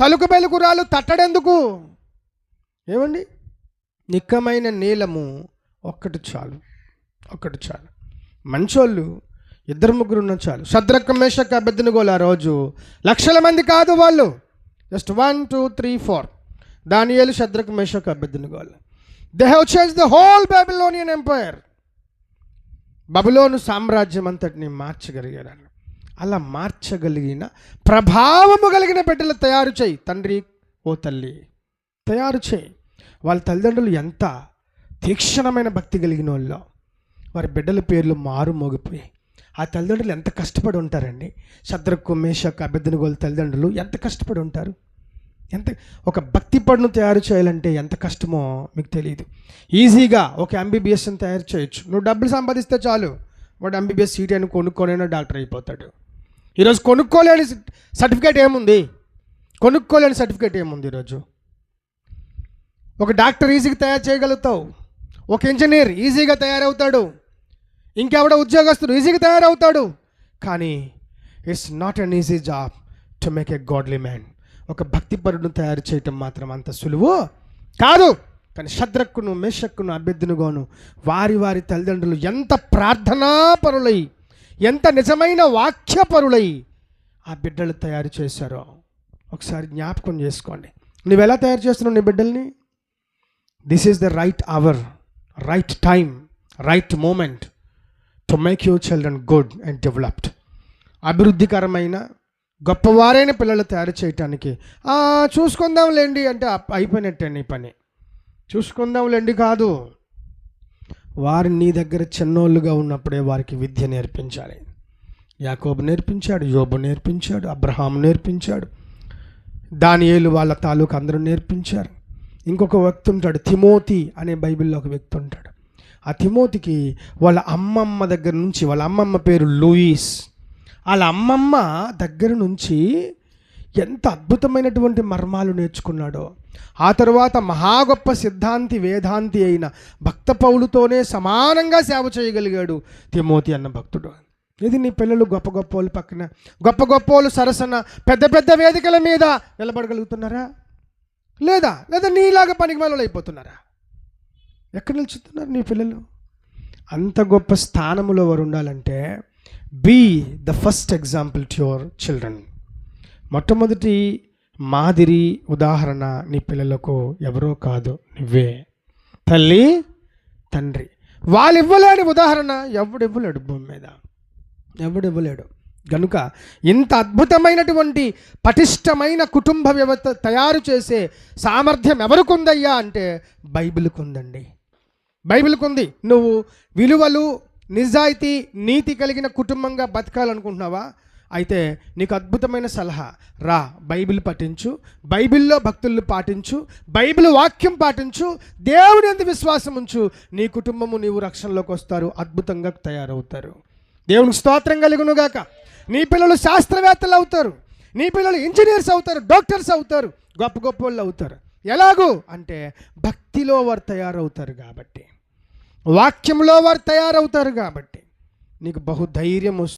తలుకు బెలుకురాలు తట్టడెందుకు? ఏమండి? నిక్కమైన నీలము ఒక్కటి చాలు ఒక్కటి చాలు. మంచోళ్ళు ఇద్దరు ముగ్గురు ఉన్న చాలు. శద్రక్క మేషక్క ఆ రోజు లక్షల మంది కాదు వాళ్ళు. Just one two three four. దానియేలు శద్రక మేషక్క అభ్యర్థినిగోలు. They have change the whole Babylonian empire బబులోను సామ్రాజ్యం అంతటిని మార్చగలిగారు. అలా మార్చగలిగిన ప్రభావము కలిగిన బిడ్డలు తయారు చేయి. తండ్రి ఓ తల్లి తయారు చేయి. వాళ్ళ తల్లిదండ్రులు ఎంత తీక్షణమైన భక్తి కలిగిన వాళ్ళు వారి బిడ్డల పేర్లు మారు మోగిపోయాయి ఆ తల్లిదండ్రులు ఎంత కష్టపడి ఉంటారండి. శత్రుకు మేషకు అభ్యర్థినిగోలు తల్లిదండ్రులు ఎంత కష్టపడి ఉంటారు? ఎంత ఒక భక్తి పడును తయారు చేయాలంటే ఎంత కష్టమో మీకు తెలియదు ఈజీగా ఒక ఎంబీబీఎస్ని తయారు చేయొచ్చు. నువ్వు డబ్బులు సంపాదిస్తే చాలు. వాడు ఎంబీబీఎస్ సీట్ అని కొనుక్కొనైనా డాక్టర్ అయిపోతాడు. ఈరోజు కొనుక్కోలేని సర్టిఫికేట్ ఏముంది? కొనుక్కోలేని సర్టిఫికేట్ ఏముంది ఈరోజు? ఒక డాక్టర్ ఈజీగా తయారు చేయగలుగుతావు. ఒక ఇంజనీర్ ఈజీగా తయారవుతాడు. ఇంకెవడ ఉద్యోగస్తుడు ఈజీగా తయారవుతాడు. కానీ it's not an easy job to make a godly man ఒక భక్తిపరుడును తయారు చేయటం మాత్రం అంత సులువు కాదు. కానీ శద్రక్కును మేషక్కును అభ్యర్థునుగాను వారి వారి తల్లిదండ్రులు ఎంత ప్రార్థనాపరులై ఎంత నిజమైన వాక్యపరులై ఆ బిడ్డలు తయారు చేశారో ఒకసారి జ్ఞాపకం చేసుకోండి. నువ్వు ఎలా తయారు చేస్తున్నావు నీ బిడ్డల్ని? This is the right hour right time right moment to make your children good and developed అభివృద్ధికరమైన గొప్పవారైన పిల్లలు తయారు చేయటానికి చూసుకుందాంలేండి అంటే అయిపోయినట్టే నీ పని. చూసుకుందాంలేండి కాదు. వారు నీ దగ్గర చిన్నోళ్ళుగా ఉన్నప్పుడే వారికి విద్య నేర్పించాలి. యాకోబు నేర్పించాడు యోబు నేర్పించాడు అబ్రహాం నేర్పించాడు దానియేలు వాళ్ళ తాలూకు అందరూ నేర్పించారు. ఇంకొక వ్యక్తి ఉంటాడు తిమోతి అనే బైబిల్లో ఒక వ్యక్తి ఉంటాడు. ఆ తిమోతికి వాళ్ళ అమ్మమ్మ దగ్గర నుంచి వాళ్ళ అమ్మమ్మ పేరు లూయిస్. వాళ్ళ అమ్మమ్మ దగ్గర నుంచి ఎంత అద్భుతమైనటువంటి మర్మాలు నేర్చుకున్నాడో ఆ తరువాత మహా గొప్ప సిద్ధాంతి వేదాంతి అయిన భక్త పౌలుతోనే సమానంగా సేవ చేయగలిగాడు తిమోతి అన్న భక్తుడు. ఇది నీ పిల్లలు గొప్ప గొప్ప వాళ్ళు పక్కన గొప్ప గొప్ప వాళ్ళు సరసన పెద్ద పెద్ద వేదికల మీద నిలబడగలుగుతున్నారా? లేదా లేదా నీలాగా పనికి వాళ్ళు అయిపోతున్నారా? ఎక్కడ నిల్చుతున్నారు నీ పిల్లలు? అంత గొప్ప స్థానములో వారు ఉండాలంటే be the first example to your children మొట్టమొదటి మాదిరి ఉదాహరణ నీ పిల్లలకు ఎవరో కాదు నువ్వే. తల్లి తండ్రి. వాళ్ళు ఇవ్వలేని ఉదాహరణ ఎవడు ఇవ్వలేడు భూమి మీద. ఎవడు ఇవ్వలేడు కనుక ఇంత అద్భుతమైనటువంటి పటిష్టమైన కుటుంబ వ్యవస్థ తయారు చేసే సామర్థ్యం ఎవరికి ఉందయ్యా అంటే బైబిల్కి ఉందండి బైబిల్కి ఉంది నువ్వు విలువలు నిజాయితీ నీతి కలిగిన కుటుంబంగా బతకాలనుకుంటున్నావా? అయితే నీకు అద్భుతమైన సలహా. రా బైబిల్ పఠించు. బైబిల్లో భక్తులు పాటించు. బైబిల్ వాక్యం పాటించు. దేవుని ఎంత విశ్వాసం ఉంచు. నీ కుటుంబము నీవు రక్షణలోకి వస్తారు. అద్భుతంగా తయారవుతారు. దేవునికి స్తోత్రం కలుగునుగాక. నీ పిల్లలు శాస్త్రవేత్తలు అవుతారు. నీ పిల్లలు ఇంజనీర్స్ అవుతారు. డాక్టర్స్ అవుతారు. గొప్ప గొప్ప వాళ్ళు అవుతారు. ఎలాగూ? అంటే భక్తిలో వారు తయారవుతారు కాబట్టి. వాక్యంలో వారు తయారవుతారు కాబట్టి. నీకు బహుధైర్యం వస్తుంది.